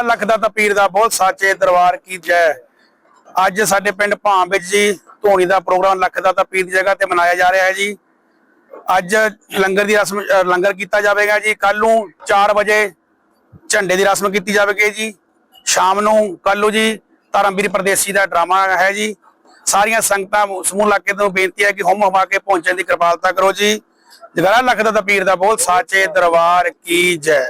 ਜਗਾਰਾ ਲੱਖ ਦਾ ਤਾਂ ਪੀਰ ਦਾ ਬਹੁਤ ਸਾਚੇ ਦਰਬਾਰ ਕੀ ਜੈ। ਅੱਜ ਸਾਡੇ ਪਿੰਡ ਭਾਂ ਵਿੱਚ ਜੀ ਧੋਣੀ ਦਾ ਪ੍ਰੋਗਰਾਮ ਲੱਖ ਦਾ ਤਾਂ ਪੀਰ ਦੀ ਜਗ੍ਹਾ ਤੇ ਮਨਾਇਆ ਜਾ ਰਿਹਾ ਹੈ ਜੀ। ਅੱਜ ਲੰਗਰ ਦੀ ਰਸਮ ਲੰਗਰ ਕੀਤਾ ਜਾਵੇਗਾ ਜੀ। ਕੱਲ ਨੂੰ 4 ਵਜੇ ਝੰਡੇ ਦੀ ਰਸਮ ਕੀਤੀ ਜਾਵੇਗੀ ਜੀ। ਸ਼ਾਮ ਨੂੰ ਕੱਲੂ ਜੀ ਧਰਮਵੀਰ ਪਰਦੇਸੀ ਦਾ ਡਰਾਮਾ ਹੈ ਜੀ। ਸਾਰੀਆਂ ਸੰਗਤਾਂ ਸਮੂਹ ਇਲਾਕੇ ਤੋਂ ਬੇਨਤੀ ਹੈ ਕਿ ਹੁਮ ਹਮਾ ਕੇ ਪਹੁੰਚਣ ਦੀ ਕਿਰਪਾਲਤਾ ਕਰੋ ਜੀ। ਜਗਾਰਾ ਲੱਖ ਦਾ ਤਾਂ ਪੀਰ ਦਾ ਬਹੁਤ ਸਾਚੇ ਦਰਬਾਰ ਕੀ ਜੈ।